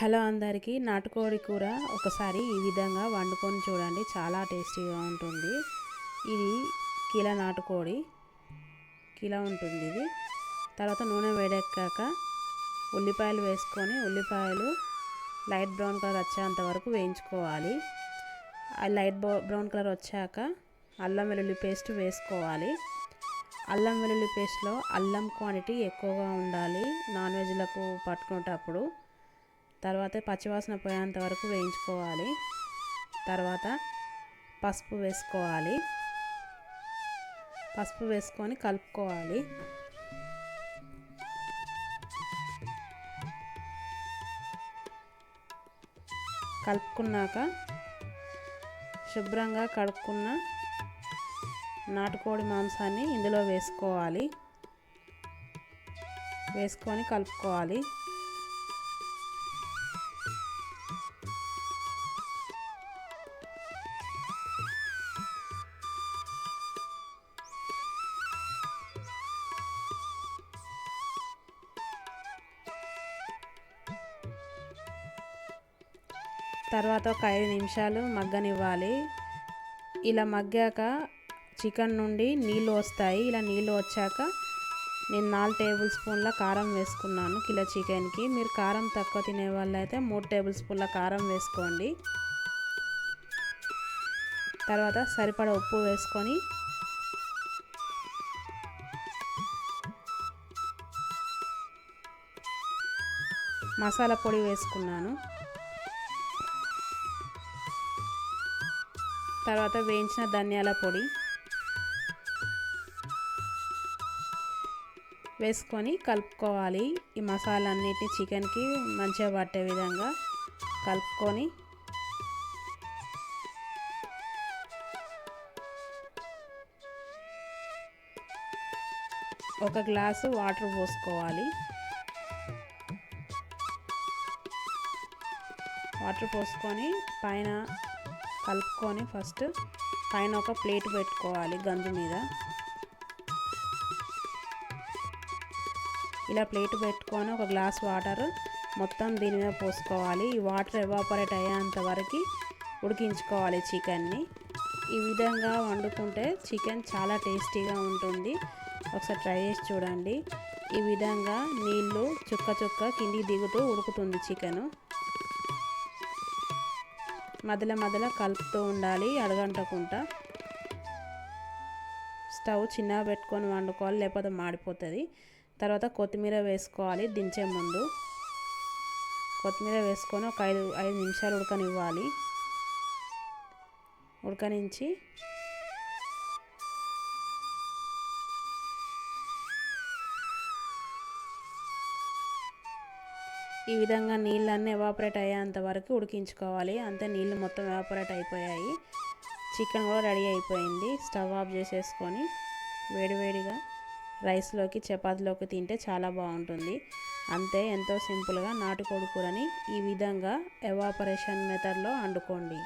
Hello అందరికీ నాటుకోడి కూర ఒకసారి ఈ విధంగా వండుకొని చూడండి. చాలా టేస్టీగా ఉంటుంది. ఇది కిలో నాటుకోడి కిలో ఉంటుంది ఇది. తర్వాత నూనె వేడెక్కాక ఉల్లిపాయలు వేసుకొని ఉల్లిపాయలు లైట్ బ్రౌన్ కలర్ వచ్చేంత వరకు వేయించుకోవాలి. ఆ లైట్ బ్రౌన్ కలర్ వచ్చాక అల్లం వెల్లుల్లి పేస్ట్ వేసుకోవాలి. అల్లం వెల్లుల్లి పేస్ట్లో అల్లం క్వాంటిటీ ఎక్కువగా ఉండాలి నాన్ వెజ్లకు పట్టుకునేటప్పుడు. తర్వాత పచ్చివాసన పోయేంత వరకు వేయించుకోవాలి. తర్వాత పసుపు వేసుకోవాలి. పసుపు వేసుకొని కలుపుకోవాలి. కలుపుకున్నాక శుభ్రంగా కడుక్కున్న నాటుకోడి మాంసాన్ని ఇందులో వేసుకోవాలి. వేసుకొని కలుపుకోవాలి. తర్వాత ఒక ఐదు నిమిషాలు మగ్గనివ్వాలి. ఇలా మగ్గాక చికెన్ నుండి నీళ్ళు వస్తాయి. ఇలా నీళ్ళు వచ్చాక నేను నాలుగు టేబుల్ స్పూన్ల కారం వేసుకున్నాను కిలో చికెన్కి. మీరు కారం తక్కువ తినే వాళ్ళైతే మూడు టేబుల్ స్పూన్ల కారం వేసుకోండి. తర్వాత సరిపడ ఉప్పు వేసుకొని మసాలా పొడి వేసుకున్నాను. తర్వాత వేయించిన ధనియాల పొడి వేసుకొని కలుపుకోవాలి. ఈ మసాలా అన్నిటిని చికెన్కి మంచిగా పట్టే విధంగా కలుపుకొని ఒక గ్లాసు వాటర్ పోసుకోవాలి. వాటర్ పోసుకొని పైన కలుపుకొని ఫస్ట్ పైన ఒక ప్లేట్ పెట్టుకోవాలి గంజు మీద. ఇలా ప్లేట్ పెట్టుకొని ఒక గ్లాస్ వాటర్ మొత్తం దీని మీద పోసుకోవాలి. ఈ వాటర్ ఎవాపరేట్ అయ్యేంత వరకు ఉడికించుకోవాలి చికెన్ని. ఈ విధంగా వండుకుంటే చికెన్ చాలా టేస్టీగా ఉంటుంది. ఒకసారి ట్రై చేసి చూడండి. ఈ విధంగా నీళ్ళు చుక్క చుక్క కిందికి దిగుతూ ఉడుకుతుంది చికెను. మధ్యలో మధ్యలో కలుపుతూ ఉండాలి అడగంటకుండా స్టవ్ చిన్నగా పెట్టుకొని వండుకోవాలి లేకపోతే మాడిపోతుంది. తర్వాత కొత్తిమీర వేసుకోవాలి దించే ముందు. కొత్తిమీర వేసుకొని ఒక ఐదు ఐదు నిమిషాలు ఉడకనివ్వాలి. ఉడకనించి ఈ విధంగా నీళ్ళన్నీ ఎవాపరేట్ అయ్యేంత వరకు ఉడికించుకోవాలి. అంతే నీళ్ళు మొత్తం ఎవాపరేట్ అయిపోయాయి. చికెన్ కూడా రెడీ అయిపోయింది. స్టవ్ ఆఫ్ చేసేసుకొని వేడివేడిగా రైస్లోకి చపాతీలోకి తింటే చాలా బాగుంటుంది. అంతే ఎంతో సింపుల్గా నాటుకోడి కూరని ఈ విధంగా ఎవాపరేషన్ మెథడ్లో వండుకోండి.